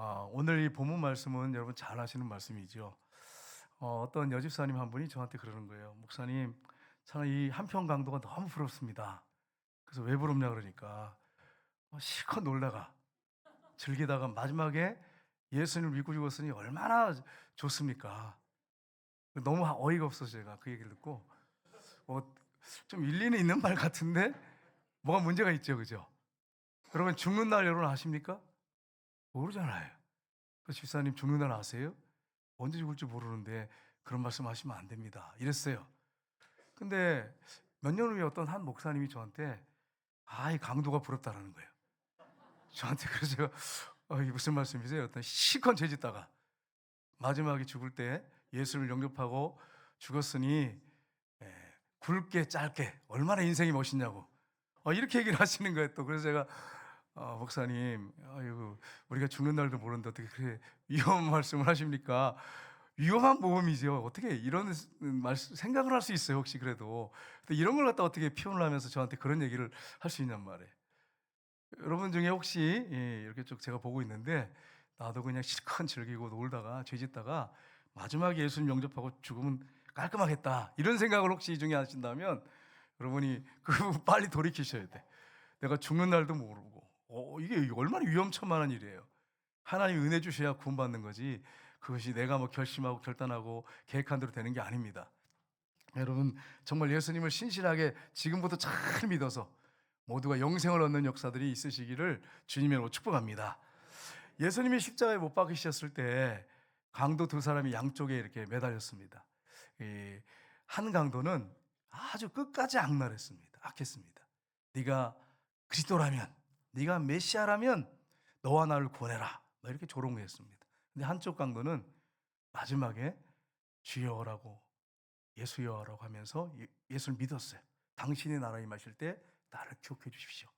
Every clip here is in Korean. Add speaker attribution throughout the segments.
Speaker 1: 아, 오늘 이 본문 말씀은 여러분 잘 아시는 말씀이죠. 어, 어떤 여집사님 한 분이 저한테 그러는 거예요. 목사님, 저는 이 한편 강도가 너무 부럽습니다. 그래서 왜 부럽냐 그러니까 어, 실컷 놀다가 즐기다가 마지막에 예수님을 믿고 죽었으니 얼마나 좋습니까? 너무 어이가 없어서 제가 그 얘기를 듣고 어, 좀 일리는 있는 말 같은데 뭐가 문제가 있죠, 그죠? 여러분 죽는 날 여러분 아십니까? 모르잖아요. 그 집사님 죽는 날 아세요? 언제 죽을지 모르는데 그런 말씀 하시면 안 됩니다. 이랬어요. 근데 몇 년 후에 어떤 한 목사님이 저한테 아, 이 강도가 부럽다라는 거예요. 저한테 그래서 제가 어, 이 무슨 말씀이세요? 어떤 시컨 죄짓다가 마지막에 죽을 때 예수를 영접하고 죽었으니 예, 굵게 짧게 얼마나 인생이 멋있냐고 어, 이렇게 얘기를 하시는 거예요. 또 그래서 제가 어, 목사님, 아유 우리가 죽는 날도 모르는데 어떻게 그렇게 위험한 말씀을 하십니까? 위험한 모험이죠. 어떻게 이런 말씀 생각을 할 수 있어요? 혹시 그래도 근데 이런 걸 갖다 어떻게 표현을 하면서 저한테 그런 얘기를 할 수 있냔 말이에요. 여러분 중에 혹시 예, 이렇게 쭉 제가 보고 있는데 나도 그냥 실컷 즐기고 놀다가 죄 짓다가 마지막에 예수님 영접하고 죽으면 깔끔하겠다 이런 생각을 혹시 이 중에 하신다면 여러분이 그 빨리 돌이키셔야 돼. 내가 죽는 날도 모르고 어, 이게 얼마나 위험천만한 일이에요. 하나님 은혜 주셔야 구원받는 거지. 그것이 내가 뭐 결심하고 결단하고 계획한 대로 되는 게 아닙니다. 여러분 정말 예수님을 신실하게 지금부터 잘 믿어서 모두가 영생을 얻는 역사들이 있으시기를 주님으로 축복합니다. 예수님이 십자가에 못 박히셨을 때 강도 두 사람이 양쪽에 이렇게 매달렸습니다. 이한 강도는 아주 끝까지 악랄했습니다. 악했습니다. 네가 그리스도라면, 네가 메시아라면 너와 나를 구원해라. 뭐 이렇게 조롱했습니다. 근데 한쪽 강도는 마지막에 주여라고 예수여라고 하면서 예- 예수를 믿었어요. 당신의 나라에 마실 때 나를 기억해 주십시오.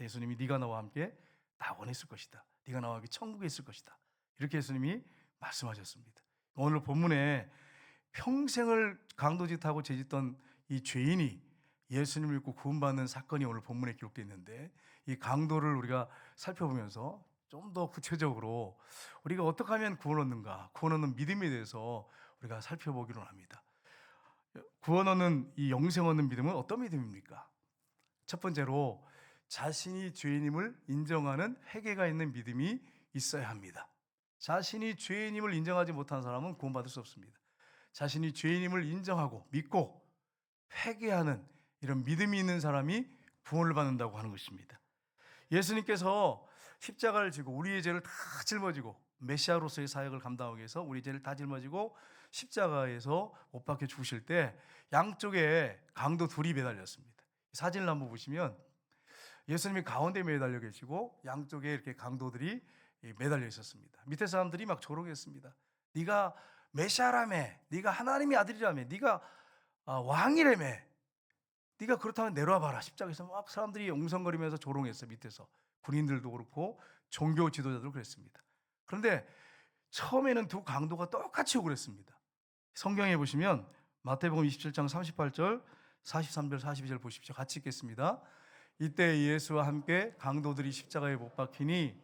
Speaker 1: 예수님이 네가 나와 함께 낙원에 있을 것이다. 네가 나와 함께 천국에 있을 것이다. 이렇게 예수님이 말씀하셨습니다. 오늘 본문에 평생을 강도짓하고 죄짓던 이 죄인이 예수님을 믿고 구원받는 사건이 오늘 본문에 기록되어 있는데 이 강도를 우리가 살펴보면서 좀 더 구체적으로 우리가 어떻게 하면 구원 얻는가, 구원 얻는 믿음에 대해서 우리가 살펴보기로 합니다. 구원 얻는 이 영생 얻는 믿음은 어떤 믿음입니까? 첫 번째로 자신이 죄인임을 인정하는 회개가 있는 믿음이 있어야 합니다. 자신이 죄인임을 인정하지 못한 사람은 구원받을 수 없습니다. 자신이 죄인임을 인정하고 믿고 회개하는 이런 믿음이 있는 사람이 구원을 받는다고 하는 것입니다. 예수님께서 십자가를 지고 우리의 죄를 다 짊어지고 메시아로서의 사역을 감당하기 위해서 우리 죄를 다 짊어지고 십자가에서 못 박혀 죽으실 때 양쪽에 강도 둘이 매달렸습니다. 사진을 한번 보시면 예수님이 가운데 매달려 계시고 양쪽에 이렇게 강도들이 매달려 있었습니다. 밑에 사람들이 막 조롱했습니다. 네가 메시아라며, 네가 하나님의 아들이라며, 네가 아, 왕이라며, 네가 그렇다면 내려와 봐라. 십자가에서 막 사람들이 웅성거리면서 조롱했어 밑에서 군인들도 그렇고 종교 지도자도 그랬습니다. 그런데 처음에는 두 강도가 똑같이 오고 그랬습니다. 성경에 보시면 마태복음 27장 38절, 43절, 42절 보십시오. 같이 읽겠습니다. 이때 예수와 함께 강도들이 십자가에 못 박히니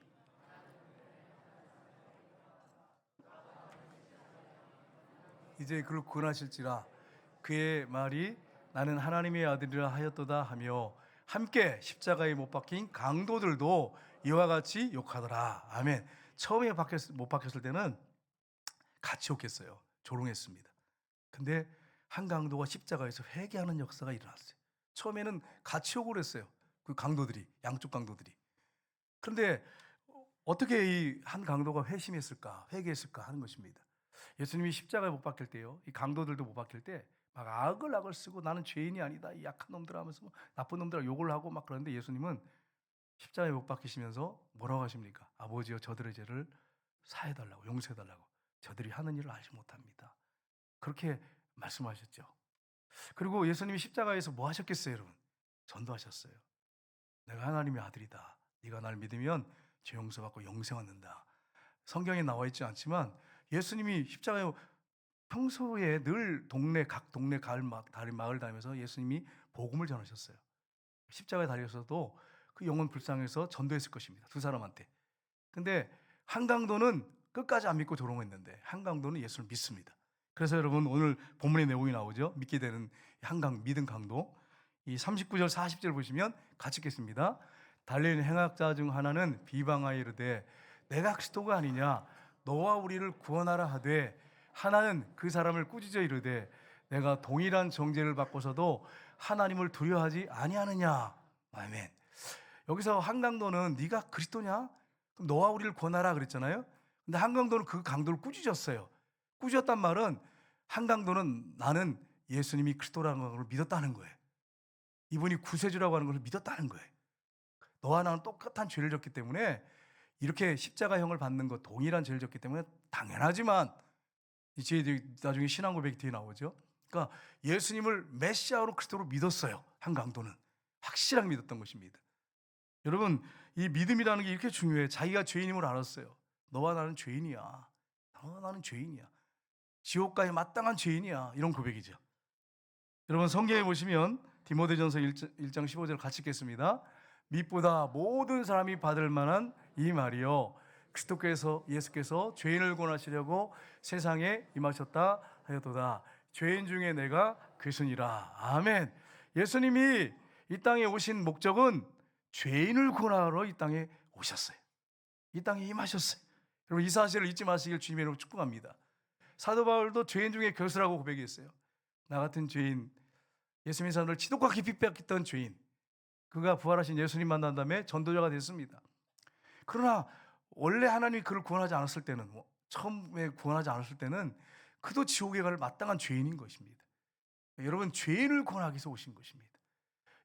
Speaker 1: 이제 그를 구원하실지라 그의 말이 나는 하나님의 아들이라 하였도다 하며 함께 십자가에 못 박힌 강도들도 이와 같이 욕하더라. 아멘. 처음에 박혔, 못 박혔을 때는 같이 욕했어요. 조롱했습니다. 근데 한 강도가 십자가에서 회개하는 역사가 일어났어요. 처음에는 같이 욕을 했어요. 그 강도들이, 양쪽 강도들이. 그런데 어떻게 이 한 강도가 회심했을까, 회개했을까 하는 것입니다. 예수님이 십자가에 못 박힐 때요. 이 강도들도 못 박힐 때 막 악을 악을 쓰고 나는 죄인이 아니다. 이 약한 놈들 하면서 뭐 나쁜 놈들 욕을 하고 막 그러는데 예수님은 십자가에 못 박히시면서 뭐라고 하십니까? 아버지여 저들의 죄를 사해 달라고 용서해 달라고. 저들이 하는 일을 알지 못합니다. 그렇게 말씀하셨죠. 그리고 예수님이 십자가에서 뭐 하셨겠어요, 여러분? 전도하셨어요. 내가 하나님의 아들이다. 네가 날 믿으면 죄 용서받고 영생 얻는다. 성경에 나와 있지 않지만 예수님이 십자가에 평소에 늘 동네 각 동네 가을 막 다리 마을 다니면서 예수님이 복음을 전하셨어요. 십자가에 달려서도 그 영혼 불쌍해서 전도했을 것입니다. 두 사람한테. 근데 한강도는 끝까지 안 믿고 조롱했는데 한강도는 예수를 믿습니다. 그래서 여러분 오늘 본문의 내용이 나오죠. 믿게 되는 한강 믿음 강도. 이 39절 40절 보시면 같이 읽겠습니다. 달린 행악자 중 하나는 비방하여 이르되 내가 그리스도가 아니냐 너와 우리를 구원하라 하되 하나는 그 사람을 꾸짖어 이르되 내가 동일한 정죄를 받고서도 하나님을 두려워하지 아니하느냐 아멘. 여기서 한강도는 네가 그리스도냐? 그럼 너와 우리를 구원하라 그랬잖아요. 근데 한강도는 그 강도를 꾸짖었어요. 꾸짖었단 말은 한강도는 나는 예수님이 그리스도라는 걸 믿었다는 거예요. 이분이 구세주라고 하는 걸 믿었다는 거예요. 너와 나는 똑같은 죄를 졌기 때문에 이렇게 십자가형을 받는 것 동일한 죄를 졌기 때문에 당연하지만 이제 나중에 신앙 고백이 뒤에 나오죠. 그러니까 예수님을 메시아로 그리스도로 믿었어요. 한강도는 확실하게 믿었던 것입니다. 여러분 이 믿음이라는 게 이렇게 중요해. 자기가 죄인임을 알았어요. 너와 나는 죄인이야. 너와 나는 죄인이야. 지옥가에 마땅한 죄인이야. 이런 고백이죠. 여러분 성경에 보시면 디모데전서 1장 15절 같이 읽겠습니다. 믿보다 모든 사람이 받을 만한 이 말이요. 그리스도께서 예수께서 죄인을 구원하시려고 세상에 임하셨다 하였도다. 죄인 중에 내가 그순이라. 아멘. 예수님이 이 땅에 오신 목적은 죄인을 구원하러 이 땅에 오셨어요. 이 땅에 임하셨어요. 여러분 이 사실을 잊지 마시길 주님의 이름으로 축복합니다. 사도 바울도 죄인 중에 교수라고 고백했어요. 나 같은 죄인, 예수님 사람들 지독과 깊이 뺏겼던 죄인, 그가 부활하신 예수님 만난 다음에 전도자가 됐습니다. 그러나 원래 하나님이 그를 구원하지 않았을 때는 뭐 처음에 구원하지 않았을 때는 그도 지옥에 갈 마땅한 죄인인 것입니다. 여러분 죄인을 구원하기 위해서 오신 것입니다.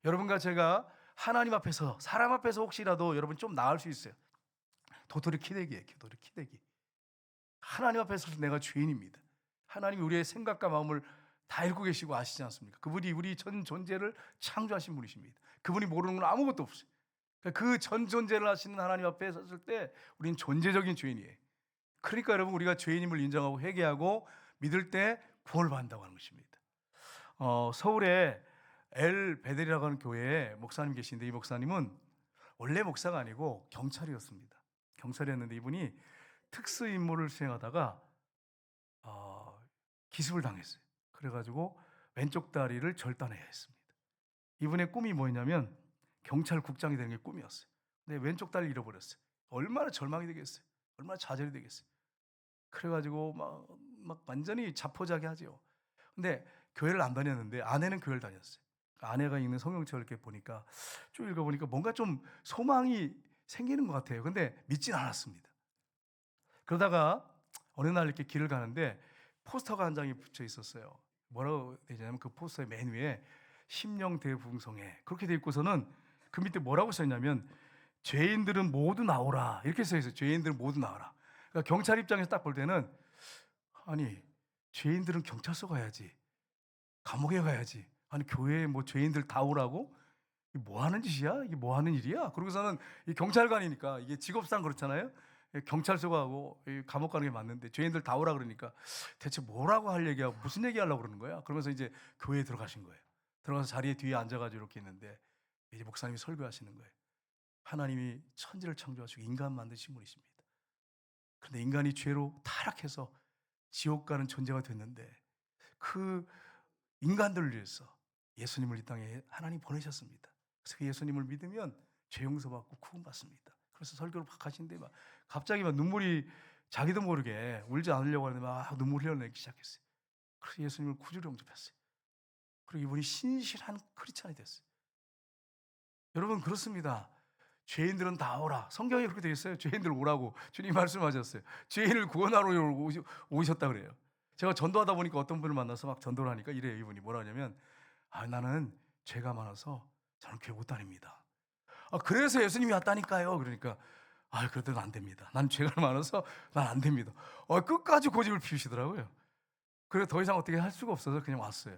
Speaker 1: 여러분과 제가 하나님 앞에서 사람 앞에서 혹시라도 여러분 좀 나을 수 있어요. 도토리 키대기예요. 도토리 키대기. 하나님 앞에서 내가 죄인입니다. 하나님이 우리의 생각과 마음을 다 읽고 계시고 아시지 않습니까? 그분이 우리 전 존재를 창조하신 분이십니다. 그분이 모르는 건 아무것도 없어요. 그 전 존재를 하시는 하나님 앞에 섰을 때 우리는 존재적인 죄인이에요. 그러니까 여러분 우리가 죄인임을 인정하고 회개하고 믿을 때 구원을 받는다고 하는 것입니다. 어, 서울에 엘 베델이라고 하는 교회에 목사님 계신데 이 목사님은 원래 목사가 아니고 경찰이었습니다. 경찰이었는데 이분이 특수 임무를 수행하다가 어, 기습을 당했어요. 그래가지고 왼쪽 다리를 절단해야 했습니다. 이분의 꿈이 뭐였냐면 경찰국장이 되는 게 꿈이었어요. 근데 왼쪽 다리를 잃어버렸어요. 얼마나 절망이 되겠어요. 얼마나 좌절이 되겠어요. 그래가지고 막, 막 완전히 자포자기하죠. 근데 교회를 안 다녔는데 아내는 교회를 다녔어요. 아내가 읽는 성경책을 이렇게 보니까 쭉 읽어보니까 뭔가 좀 소망이 생기는 것 같아요. 근데 믿진 않았습니다. 그러다가 어느 날 이렇게 길을 가는데 포스터가 한 장이 붙여 있었어요. 뭐라고 되냐면 그 포스터의 맨 위에 심령 대붕성에 그렇게 돼 있고서는 그 밑에 뭐라고 써 있냐면 죄인들은 모두 나오라. 이렇게 써 있어요. 죄인들은 모두 나오라. 그러니까 경찰 입장에서 딱 볼 때는 아니 죄인들은 경찰서 가야지. 감옥에 가야지. 아니 교회에 뭐 죄인들 다 오라고? 뭐 하는 짓이야? 이게 뭐 하는 일이야? 그러고서는 이 경찰관이니까 이게 직업상 그렇잖아요. 경찰서 가고 이 감옥 가는 게 맞는데 죄인들 다 오라 그러니까 대체 뭐라고 할 얘기야 무슨 얘기 하려고 그러는 거야? 그러면서 이제 교회에 들어가신 거예요. 들어가서 자리에 뒤에 앉아가지고 이렇게 있는데 이제 목사님이 설교하시는 거예요 하나님이 천지를 창조하시고 인간 만드신 분이십니다 그런데 인간이 죄로 타락해서 지옥 가는 존재가 됐는데 그 인간들을 위해서 예수님을 이 땅에 하나님 보내셨습니다. 그래서 그 예수님을 믿으면 죄 용서받고 구원받습니다. 그래서 설교를 막 하시는데 막 갑자기 막 눈물이 자기도 모르게 울지 않으려고 하는데 막 눈물 흘려내기 시작했어요. 그래서 예수님을 구주로 영접했어요. 그리고 이분이 신실한 크리스찬이 됐어요. 여러분 그렇습니다. 죄인들은 다 오라. 성경에 그렇게 되어 있어요. 죄인들 오라고 주님 말씀하셨어요. 죄인을 구원하러 오셨다 그래요. 제가 전도하다 보니까 어떤 분을 만나서 막 전도를 하니까 이래요. 이분이 뭐라 하냐면 아 나는 죄가 많아서 저는 교회 못 다닙니다. 아 그래서 예수님이 왔다니까요. 그러니까 아 그래도 안 됩니다. 난 죄가 많아서 난 안 됩니다. 어 끝까지 고집을 피우시더라고요. 그래서 더 이상 어떻게 할 수가 없어서 그냥 왔어요.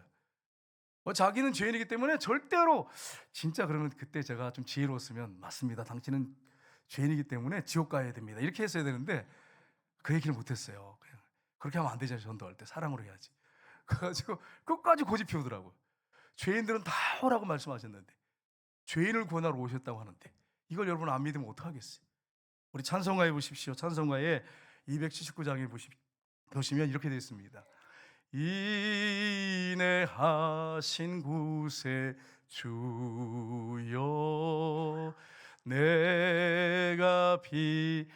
Speaker 1: 어, 자기는 죄인이기 때문에 절대로 진짜 그러면 그때 제가 좀 지혜로웠으면 맞습니다. 당신은 죄인이기 때문에 지옥 가야 됩니다. 이렇게 했어야 되는데 그 얘기를 못했어요. 그냥 그렇게 하면 안 되잖아요. 전도할 때 사랑으로 해야지. 그래가지고 끝까지 고집 피우더라고. 죄인들은 다 오라고 말씀하셨는데 죄인을 구원하러 오셨다고 하는데 이걸 여러분 안 믿으면 어떡하겠어요? 우리 찬송가에 보십시오. 찬송가에 279장에 보시면 이렇게 되어 있습니다. 인내하신 구세 주여. 내가 비오니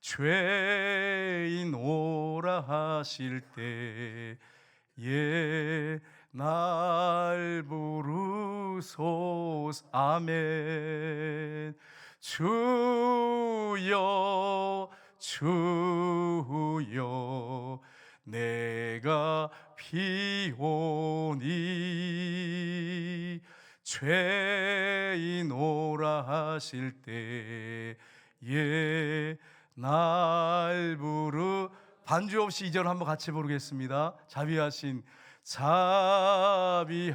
Speaker 1: 죄인 오라 하실 때에 날 부르소서. 아멘. 주여 주여 내가 비오니 죄인 오라 하실 때에 날 부르 반주 없이 이절 한번 같이 부르겠습니다. 자비하신 자비하신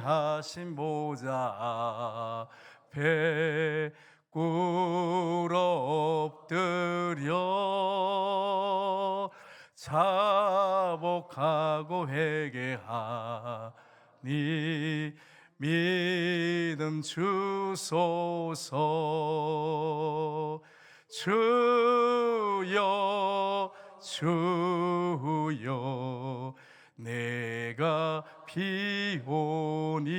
Speaker 1: 보좌 앞에 꿇어 엎드려 자복하고 회개하니 믿음 주소서. 주여 주여 내가 비오니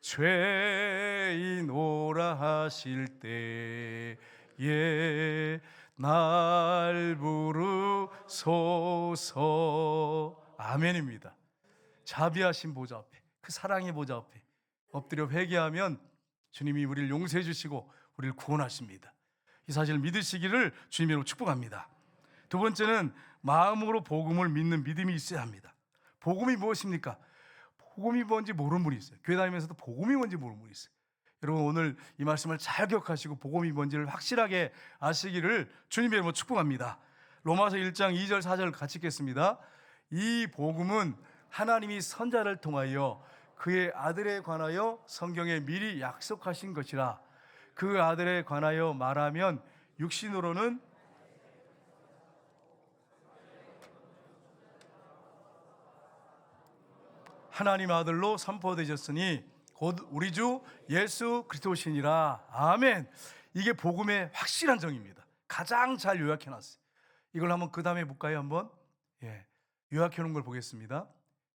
Speaker 1: 죄 인 오라 하실 때에 날 부르소서 아멘입니다 자비하신 보좌 앞에 그 사랑의 보좌 앞에 엎드려 회개하면 주님이 우리를 용서해 주시고 우리를 구원하십니다 이 사실을 믿으시기를 주님으로 축복합니다 두 번째는 마음으로 복음을 믿는 믿음이 있어야 합니다 복음이 무엇입니까? 복음이 뭔지 모르는 분이 있어요. 교회 다니면서도 복음이 뭔지 모르는 분이 있어요. 여러분 오늘 이 말씀을 잘 기억하시고 복음이 뭔지를 확실하게 아시기를 주님의 이름으로 축복합니다. 로마서 1장 2절 4절 같이 읽겠습니다. 이 복음은 하나님이 선자를 통하여 그의 아들에 관하여 성경에 미리 약속하신 것이라 그 아들에 관하여 말하면 육신으로는 하나님 아들로 선포되셨으니 곧 우리 주 예수 그리스도시니라. 아멘. 이게 복음의 확실한 정의입니다. 가장 잘 요약해 놨어요. 이걸 한번 그 다음에 볼까요? 한번. 예. 요약해 놓은 걸 보겠습니다.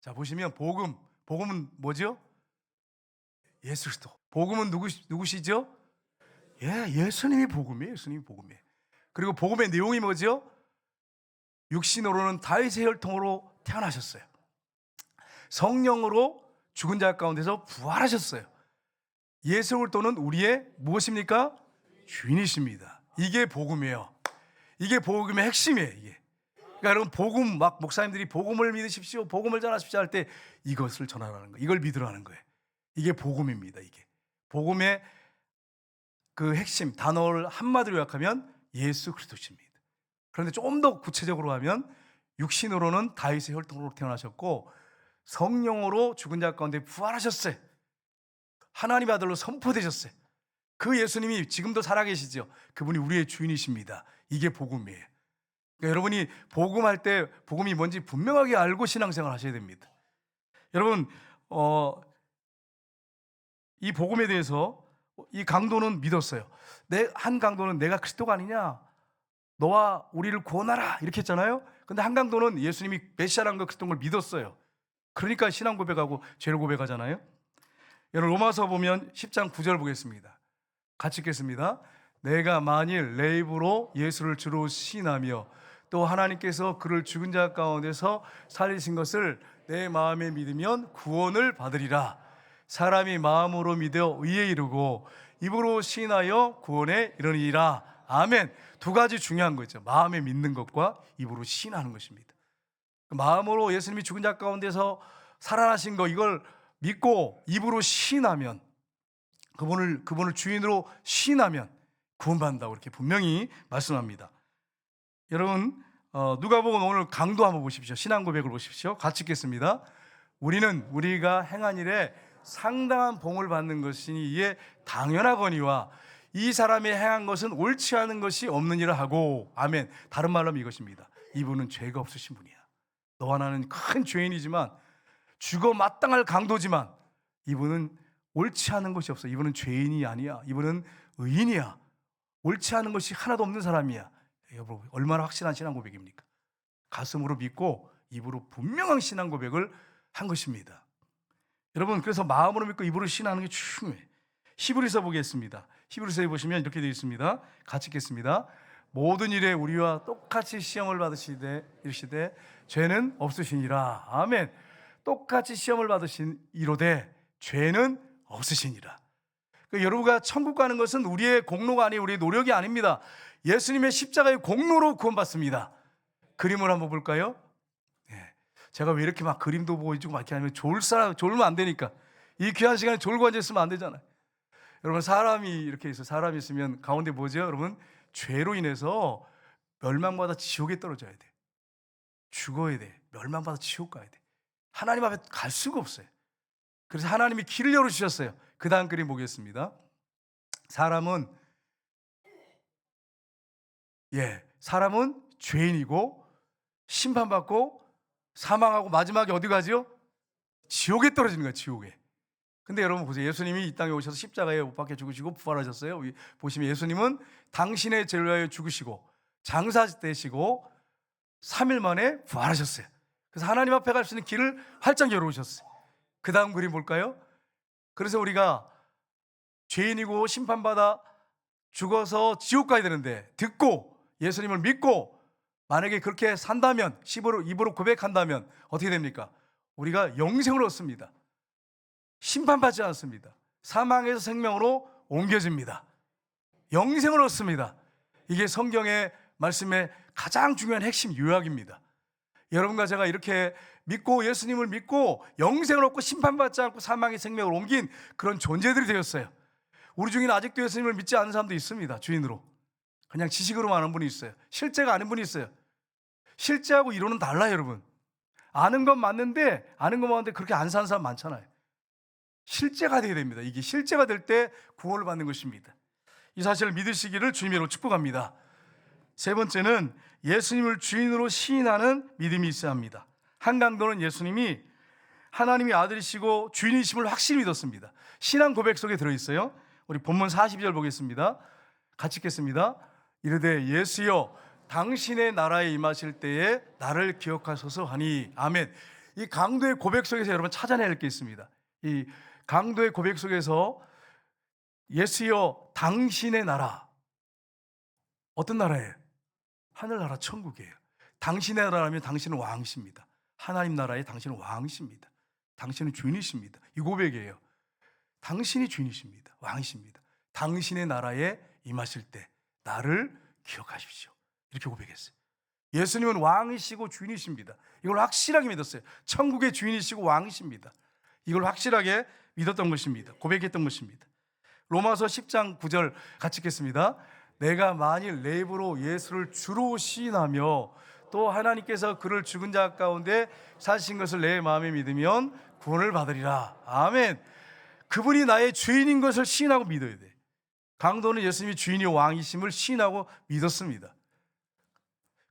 Speaker 1: 자, 보시면 복음. 복음은 뭐죠? 예수 그리스도. 복음은 누구 누구시죠? 예, 예수님이 복음이에요. 예수님이 복음이에요. 그리고 복음의 내용이 뭐죠? 육신으로는 다윗의 혈통으로 태어나셨어요. 성령으로 죽은 자 가운데서 부활하셨어요. 예수 그리스도는 우리의 무엇입니까? 주인이십니다. 이게 복음이에요. 이게 복음의 핵심이에요. 이게. 그러니까 여러분 복음 막 목사님들이 복음을 믿으십시오, 복음을 전하십시오 할 때 이것을 전하라는 거, 이걸 믿으라는 거예요. 이게 복음입니다. 이게 복음의 그 핵심 단어를 한마디로 요약하면 예수 그리스도십니다. 그런데 좀 더 구체적으로 하면 육신으로는 다윗의 혈통으로 태어나셨고 성령으로 죽은 자 가운데 부활하셨어요. 하나님 아들로 선포되셨어요. 그 예수님이 지금도 살아계시죠. 그분이 우리의 주인이십니다. 이게 복음이에요. 그러니까 여러분이 복음할 때 복음이 뭔지 분명하게 알고 신앙생활 하셔야 됩니다. 여러분, 어, 이 복음에 대해서 이 강도는 믿었어요. 내 한 강도는 내가 그리스도가 아니냐? 너와 우리를 구원하라 이렇게 했잖아요. 근데 한 강도는 예수님이 메시아라는 걸 그리스도인 걸 믿었어요. 그러니까 신앙 고백하고 죄를 고백하잖아요. 여러분 로마서 보면 10장 9절 보겠습니다. 같이 읽겠습니다. 내가 만일 내 입으로 예수를 주로 시인하며 또 하나님께서 그를 죽은 자 가운데서 살리신 것을 내 마음에 믿으면 구원을 받으리라. 사람이 마음으로 믿어 의에 이르고 입으로 시인하여 구원에 이르니라. 아멘. 두 가지 중요한 거 있죠. 마음에 믿는 것과 입으로 시인하는 것입니다. 그 마음으로 예수님이 죽은 자 가운데서 살아나신 거 이걸 믿고 입으로 시인하면 그분을 그분을 주인으로 시인하면 구원받는다고 이렇게 분명히 말씀합니다. 여러분 어, 누가복음 오늘 강도 한번 보십시오. 신앙 고백을 보십시오. 같이 읽겠습니다. 우리는 우리가 행한 일에 상당한 봉을 받는 것이니 이에 당연하거니와 이 사람이 행한 것은 옳지 않은 것이 없느니라 하고 아멘. 다른 말로 하면 이것입니다. 이분은 죄가 없으신 분이야. 너와 나는 큰 죄인이지만 죽어 마땅할 강도지만 이분은 옳지 않은 것이 없어. 이분은 죄인이 아니야. 이분은 의인이야. 옳지 않은 것이 하나도 없는 사람이야. 여러분 얼마나 확실한 신앙 고백입니까? 가슴으로 믿고 입으로 분명한 신앙 고백을 한 것입니다. 여러분 그래서 마음으로 믿고 입으로 신하는 게 중요해. 히브리서 보겠습니다. 히브리서에 보시면 이렇게 되어 있습니다. 같이 읽겠습니다. 모든 일에 우리와 똑같이 시험을 받으시되 이르시되 죄는 없으시니라. 아멘. 똑같이 시험을 받으신 이로되 죄는 없으시니라. 그 여러분과 천국 가는 것은 우리의 공로가 아니 우리의 노력이 아닙니다. 예수님의 십자가의 공로로 구원받습니다. 그림을 한번 볼까요? 예. 제가 왜 이렇게 막 그림도 보여주고 막 이렇게 하면 졸 사람 졸면 안 되니까 이 귀한 시간에 졸고 앉아 있으면 안 되잖아요. 여러분 사람이 이렇게 있어 사람이 있으면 가운데 뭐죠? 여러분 죄로 인해서 멸망받아 지옥에 떨어져야 돼. 죽어야 돼. 멸망받아 지옥 가야 돼. 하나님 앞에 갈 수가 없어요. 그래서 하나님이 길을 열어 주셨어요. 그 다음 그림 보겠습니다. 사람은 예, 사람은 죄인이고 심판받고 사망하고 마지막에 어디 가지요? 지옥에 떨어지는 거예요, 지옥에. 근데 여러분 보세요. 예수님이 이 땅에 오셔서 십자가에 못 박혀 죽으시고 부활하셨어요. 보시면 예수님은 당신의 죄를 위하여 죽으시고 장사 되시고 3일 만에 부활하셨어요. 그래서 하나님 앞에 갈 수 있는 길을 활짝 열어오셨어요. 그 다음 그림 볼까요? 그래서 우리가 죄인이고 심판받아 죽어서 지옥 가야 되는데 듣고 예수님을 믿고 만약에 그렇게 산다면 입으로, 입으로 고백한다면 어떻게 됩니까? 우리가 영생을 얻습니다. 심판받지 않습니다. 사망에서 생명으로 옮겨집니다. 영생을 얻습니다. 이게 성경의 말씀의 가장 중요한 핵심 요약입니다. 여러분과 제가 이렇게 믿고 예수님을 믿고 영생을 얻고 심판받지 않고 사망의 생명을 옮긴 그런 존재들이 되었어요. 우리 중에는 아직도 예수님을 믿지 않는 사람도 있습니다. 주인으로. 그냥 지식으로만 아는 분이 있어요. 실제가 아는 분이 있어요. 실제하고 이론은 달라요, 여러분. 아는 건 맞는데 아는 건 맞는데 그렇게 안 사는 사람 많잖아요. 실제가 되게 됩니다. 이게 실제가 될 때 구원을 받는 것입니다. 이 사실을 믿으시기를 주님으로 축복합니다. 세 번째는 예수님을 주인으로 시인하는 믿음이 있어야 합니다. 한강도는 예수님이 하나님이 아들이시고 주인이심을 확실히 믿었습니다. 신앙 고백 속에 들어 있어요. 우리 본문 40절 보겠습니다. 같이 읽겠습니다. 이르되 예수여 당신의 나라에 임하실 때에 나를 기억하소서 하니 아멘. 이 강도의 고백 속에서 여러분 할게 있습니다. 이 강도의 고백 속에서 예수여 당신의 나라 어떤 나라예요? 하늘나라 천국이에요. 당신의 나라라면 당신은 왕이십니다. 하나님 나라에 당신은 왕이십니다. 당신은 주인이십니다. 이 고백이에요. 당신이 주인이십니다. 왕이십니다. 당신의 나라에 임하실 때 나를 기억하십시오. 이렇게 고백했어요. 예수님은 왕이시고 주인이십니다. 이걸 확실하게 믿었어요. 천국의 주인이시고 왕이십니다. 이걸 확실하게 믿었던 것입니다. 고백했던 것입니다. 로마서 10장 9절 같이 읽겠습니다. 내가 만일 내 입으로 예수를 주로 시인하며 또 하나님께서 그를 죽은 자 가운데 사신 것을 내 마음에 믿으면 구원을 받으리라. 아멘. 그분이 나의 주인인 것을 시인하고 믿어야 돼. 강도는 예수님이 주인이 왕이심을 시인하고 믿었습니다.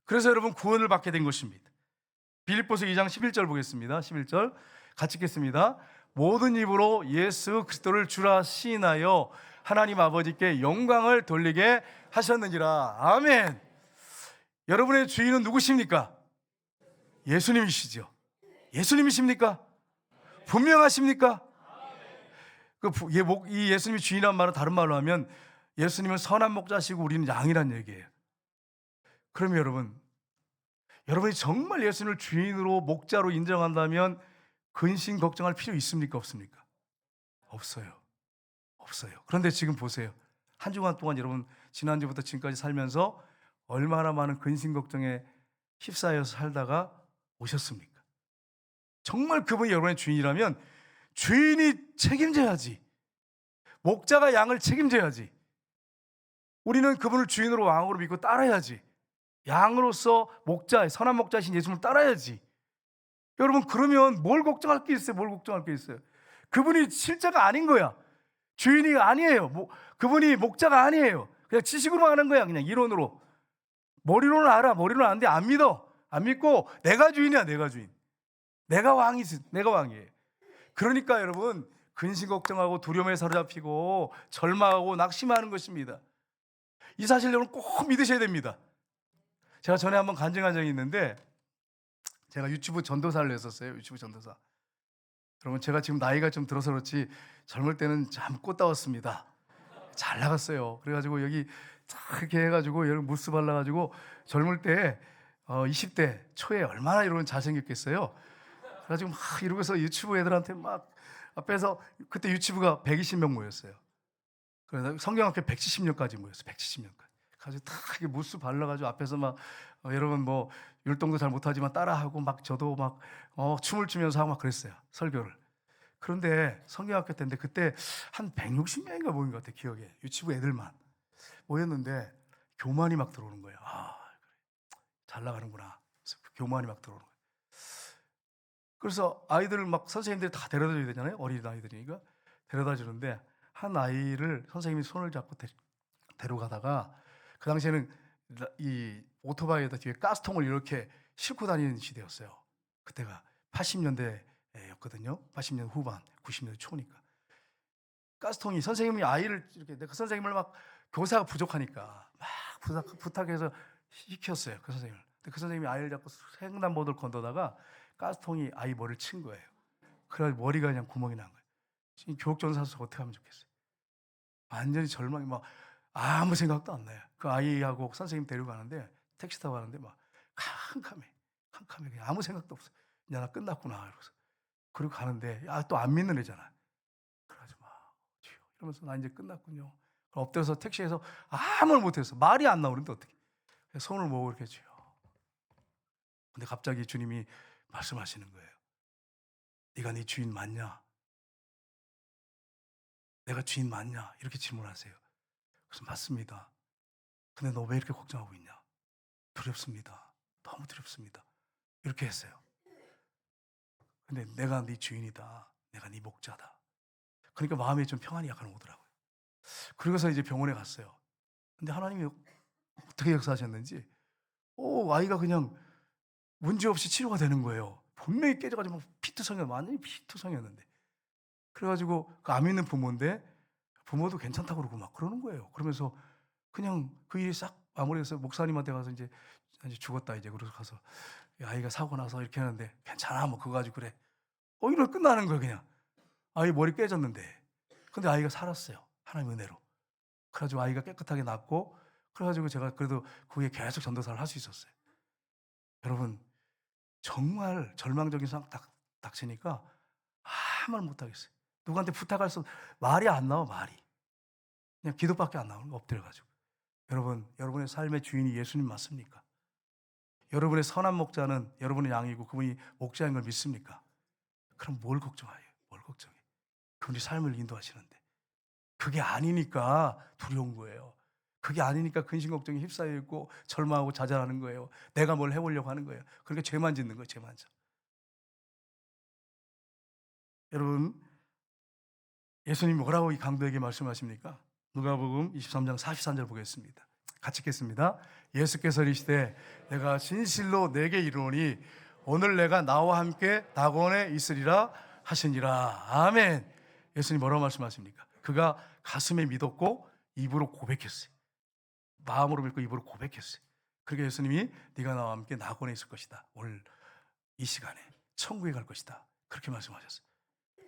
Speaker 1: 그래서 여러분 구원을 받게 된 것입니다. 빌립보서 2장 11절 보겠습니다. 11절 같이 읽겠습니다. 모든 입으로 예수 그리스도를 주라 시인하여 하나님 아버지께 영광을 돌리게 하셨느니라. 아멘. 여러분의 주인은 누구십니까? 예수님이시죠. 예수님이십니까? 분명하십니까? 그 부- 예, 목- 이 예수님이 주인이란 말은 다른 말로 하면 예수님은 선한 목자시고 우리는 양이란 얘기예요. 그러면 여러분, 여러분이 정말 예수님을 주인으로 목자로 인정한다면 근심 걱정할 필요 있습니까? 없습니까? 없어요. 없어요. 그런데 지금 보세요. 한 주간 동안 여러분 지난주부터 지금까지 살면서 얼마나 많은 근심 걱정에 휩싸여서 살다가 오셨습니까? 정말 그분이 여러분의 주인이라면 주인이 책임져야지. 목자가 양을 책임져야지. 우리는 그분을 주인으로 왕으로 믿고 따라야지. 양으로서 목자, 선한 목자신 예수님을 따라야지. 여러분 그러면 뭘 걱정할 게 있어요? 뭘 걱정할 게 있어요? 그분이 실제가 아닌 거야. 주인이 아니에요. 뭐, 그분이 목자가 아니에요. 그냥 지식으로 하는 거야. 그냥 이론으로. 머리로는 알아. 머리로는 아는데 안 믿어. 안 믿고 내가 주인이야. 내가 주인. 내가 왕이지. 내가 왕이에요. 그러니까 여러분 근심 걱정하고 두려움에 사로잡히고 절망하고 낙심하는 것입니다. 이 사실 여러분 꼭 믿으셔야 됩니다. 제가 전에 한번 간증한 적이 있는데 제가 유튜브 전도사를 했었어요. 유튜브 전도사. 여러분 제가 지금 나이가 좀 들어서 그렇지 젊을 때는 참 꽃다웠습니다. 잘 나갔어요. 그래가지고 여기 딱 이렇게 해가지고 여러분 무스 발라가지고 젊을 때 어, 20대 초에 얼마나 이러면 잘생겼겠어요. 그래가지고 막 이러고서 유튜브 애들한테 막 앞에서 그때 유튜브가 120명 모였어요. 그래서 성경학교 170명까지 모였어요. 170명까지. 가지고 딱 이렇게 무스 발라가지고 앞에서 막 어, 여러분 뭐 율동도 잘 못하지만 따라하고 막 저도 막 어, 춤을 추면서 하고 막 그랬어요. 설교를. 그런데 성경학교 때인데 그때 한 160명인가 모인 것 같아요. 기억에. 유치부 애들만 모였는데 교만이 막 들어오는 거예요. 아, 그래. 잘 나가는구나. 교만이 막 들어오는 거예요. 그래서 아이들을 막 선생님들이 다 데려다 줘야 되잖아요. 어린 아이들이니까 데려다 주는데 한 아이를 선생님이 손을 잡고 데, 데려가다가 그 당시에는 라- 이 오토바이에다 뒤에 가스통을 이렇게 싣고 다니는 시대였어요. 그때가 80년대였거든요. 80년 후반, 90년대 초니까. 가스통이 선생님이 아이를 이렇게 그 선생님을 막 교사가 부족하니까 막 부탁, 부탁해서 시켰어요. 그 선생님을. 그 선생님이 아이를 잡고 횡단보도를 건너다가 가스통이 아이 머리를 친 거예요. 그래 머리가 그냥 구멍이 난 거예요. 지금 교육전사서 어떻게 하면 좋겠어요? 완전히 절망이 막 아무 생각도 안 나요. 그 아이하고 선생님 데려가는데 택시 타고 가는데 막 캄캄해, 캄캄해 그냥 아무 생각도 없어. 이제 나 끝났구나 이러면서 그리고 가는데 아 또 안 믿는 애잖아. 막 주여 이러면서 나 이제 끝났군요. 엎드려서 택시에서 아무를 못해서 말이 안 나오는데 어떻게? 손을 모으고 이렇게 주여. 근데 갑자기 주님이 말씀하시는 거예요. 네가 네 주인 맞냐? 내가 주인 맞냐? 이렇게 질문하세요. 그래서 맞습니다. 근데 너 왜 이렇게 걱정하고 있냐? 두렵습니다. 너무 두렵습니다. 이렇게 했어요. 근데 내가 네 주인이다. 내가 네 목자다. 그러니까 마음에 좀 평안이 약간 오더라고요. 그러고서 이제 병원에 갔어요. 근데 하나님이 어떻게 역사하셨는지, 오 아이가 그냥 문제 없이 치료가 되는 거예요. 분명히 깨져가지고 피투성이 완전히 피투성이었는데. 그래가지고 그 암 있는 부모인데 부모도 괜찮다고 그러고 막 그러는 거예요. 그러면서 그냥 그 일이 싹 마무리해서 목사님한테 가서 이제 이제 죽었다 이제 그래서 가서 이 아이가 사고 나서 이렇게 하는데 괜찮아 뭐 그거 가지고 그래. 어 이러 끝나는 거예요 그냥. 아이 머리 깨졌는데 근데 아이가 살았어요 하나님 은혜로. 그래가지고 아이가 깨끗하게 낫고 그래가지고 제가 그래도 그게 계속 전도사를 할 수 있었어요. 여러분 정말 절망적인 상황 딱 닥치니까 아무 말 못하겠어요. 누구한테 부탁할 수 말이 안 나와 말이 그냥 기도밖에 안 나오는 거 엎드려가지고 여러분 여러분의 삶의 주인이 예수님 맞습니까? 여러분의 선한 목자는 여러분의 양이고 그분이 목자인 걸 믿습니까? 그럼 뭘 걱정해요? 뭘 걱정해? 그분이 삶을 인도하시는데 그게 아니니까 두려운 거예요. 그게 아니니까 근심 걱정이 휩싸여 있고 절망하고 좌절하는 거예요. 내가 뭘 해보려고 하는 거예요. 그러니까 죄만 짓는 거예요. 죄만 져. 여러분 예수님 뭐라고 이 강도에게 말씀하십니까? 누가복음 23장 43절 보겠습니다. 같이 읽겠습니다. 예수께서 이르시되 내가 진실로 내게 이르노니 오늘 내가 나와 함께 낙원에 있으리라 하시니라. 아멘. 예수님 뭐라고 말씀하십니까? 그가 가슴에 믿었고 입으로 고백했어요. 마음으로 믿고 입으로 고백했어요. 그러게 예수님이 네가 나와 함께 낙원에 있을 것이다. 오늘 이 시간에 천국에 갈 것이다. 그렇게 말씀하셨어요.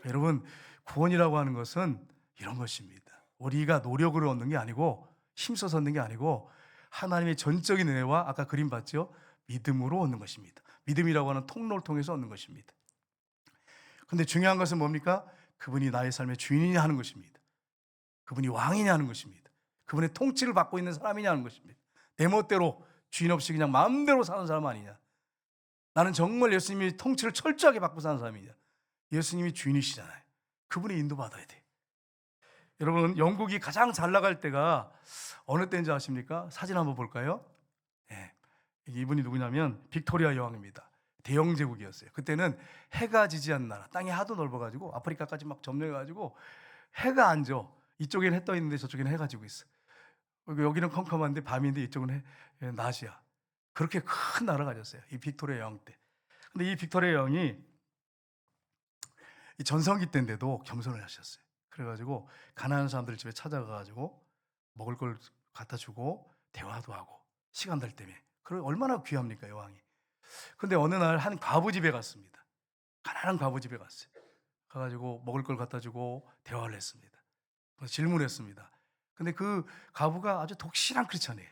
Speaker 1: 여러분 구원이라고 하는 것은 이런 것입니다. 우리가 노력으로 얻는 게 아니고 힘써서 얻는 게 아니고 하나님의 전적인 은혜와 아까 그림 봤죠? 믿음으로 얻는 것입니다. 믿음이라고 하는 통로를 통해서 얻는 것입니다. 근데 중요한 것은 뭡니까? 그분이 나의 삶의 주인이냐 하는 것입니다. 그분이 왕이냐 하는 것입니다. 그분의 통치를 받고 있는 사람이냐 하는 것입니다. 내 멋대로 주인 없이 그냥 마음대로 사는 사람 아니냐. 나는 정말 예수님이 통치를 철저하게 받고 사는 사람이냐. 예수님이 주인이시잖아요. 그분이 인도받아야 돼. 여러분, 영국이 가장 잘 나갈 때가 어느 때인지 아십니까? 사진 한번 볼까요? 예. 이분이 누구냐면 빅토리아 여왕입니다. 대영 제국이었어요. 그때는 해가 지지 않는 나라, 땅이 하도 넓어가지고 아프리카까지 막 점령해가지고 해가 안 져. 이쪽에는 해떠 있는데 저쪽에는 해가 지고 있어. 여기- 여기는 컴컴한데 밤인데 이쪽은 해, 예, 낮이야. 그렇게 큰 나라 가 졌어요. 이 빅토리아 여왕 때. 근데 이 빅토리아 여왕이 이 전성기 때인데도 겸손을 하셨어요. 그래가지고 가난한 사람들 집에 찾아가가지고 먹을 걸 갖다 주고 대화도 하고 시간들 때문에 그럼 얼마나 귀합니까 여왕이. 근데 어느 날 한 과부 집에 갔습니다. 가난한 과부 집에 갔어요. 가가지고 먹을 걸 갖다 주고 대화를 했습니다. 질문했습니다. 근데 그 과부가 아주 독실한 크리스천이에요.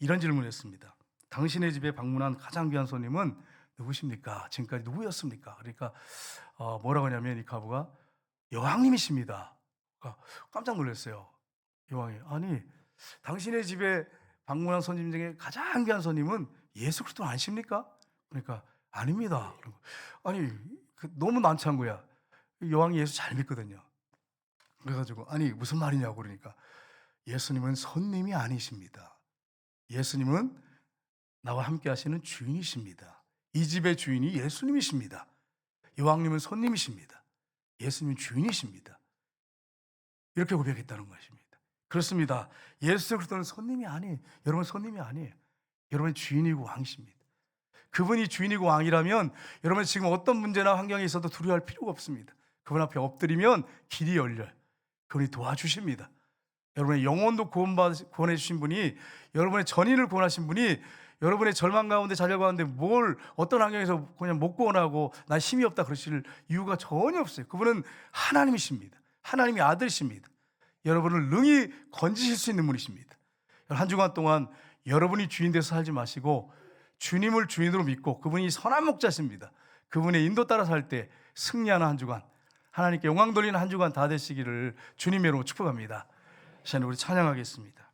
Speaker 1: 이런 질문했습니다. 당신의 집에 방문한 가장 귀한 손님은 누구십니까? 지금까지 누구였습니까? 그러니까 어, 뭐라고 하냐면 이 과부가 여왕님이십니다. 그러니까 깜짝 놀랐어요. 여왕이 아니 당신의 집에 방문한 손님 중에 가장 귀한 손님은 예수 그리스도 아니십니까? 그러니까 아닙니다. 거. 아니 그 너무 난처한 거야. 여왕이 예수 잘 믿거든요. 그래가지고 아니 무슨 말이냐고 그러니까 예수님은 손님이 아니십니다. 예수님은 나와 함께 하시는 주인이십니다. 이 집의 주인이 예수님이십니다. 여왕님은 손님이십니다. 예수님은 주인이십니다. 이렇게 고백했다는 것입니다. 그렇습니다. 예수 그리스도는 손님이 아니에요. 여러분 손님이 아니에요. 여러분 주인이고 왕이십니다. 그분이 주인이고 왕이라면 여러분 지금 어떤 문제나 환경에 있어도 두려워할 필요가 없습니다. 그분 앞에 엎드리면 길이 열려요. 그분이 도와주십니다. 여러분의 영혼도 구원해 주신 분이 여러분의 전인을 구원하신 분이 여러분의 절망 가운데 자절 가운데 뭘 어떤 환경에서 그냥 못 구원하고 나 힘이 없다 그러실 이유가 전혀 없어요. 그분은 하나님이십니다. 하나님의 아들이십니다. 여러분을 능히 건지실 수 있는 분이십니다. 한 주간 동안 여러분이 주인 돼서 살지 마시고 주님을 주인으로 믿고 그분이 선한 목자십니다. 그분의 인도 따라 살 때 승리하는 한 주간 하나님께 영광 돌리는 한 주간 다 되시기를 주님의 이름으로 축복합니다. 시간에 우리 찬양하겠습니다.